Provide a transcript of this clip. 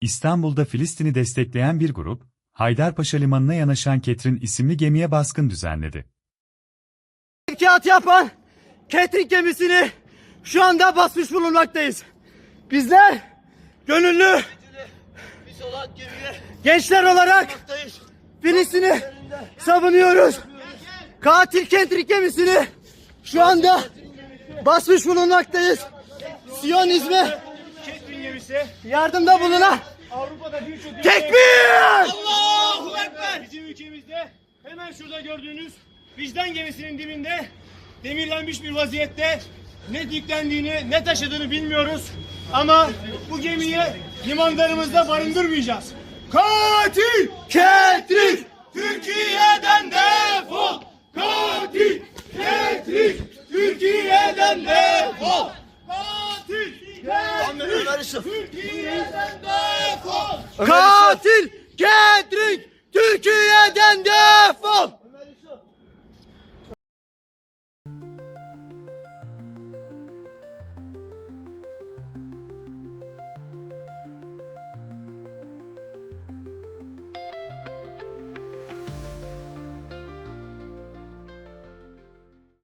İstanbul'da Filistin'i destekleyen bir grup, Haydarpaşa limanına yanaşan Ketrin isimli gemiye baskın düzenledi. Kağıt yapan Ketrik gemisini şu anda basmış bulunmaktayız. Bizler gönüllü gençler olarak. Filistin'i savunuyoruz. Katil Ketrik gemisini şu anda basmış bulunmaktayız. Siyonizme Ketrin gemisi yardımda bulunan Avrupa'da birçok ülke- tekbir! Allahu Ekber! Bizim ülkemizde hemen şurada gördüğünüz vicdan gemisinin dibinde demirlenmiş bir vaziyette ne yüklendiğini ne taşıdığını bilmiyoruz. Ama bu gemiyi limanlarımızda barındırmayacağız. Katil! Ketrik! Türkiye'den defol! Katil! Ketrik! Türkiye'den defol! Karışın. Katil Kendrick Türkiye'den defol.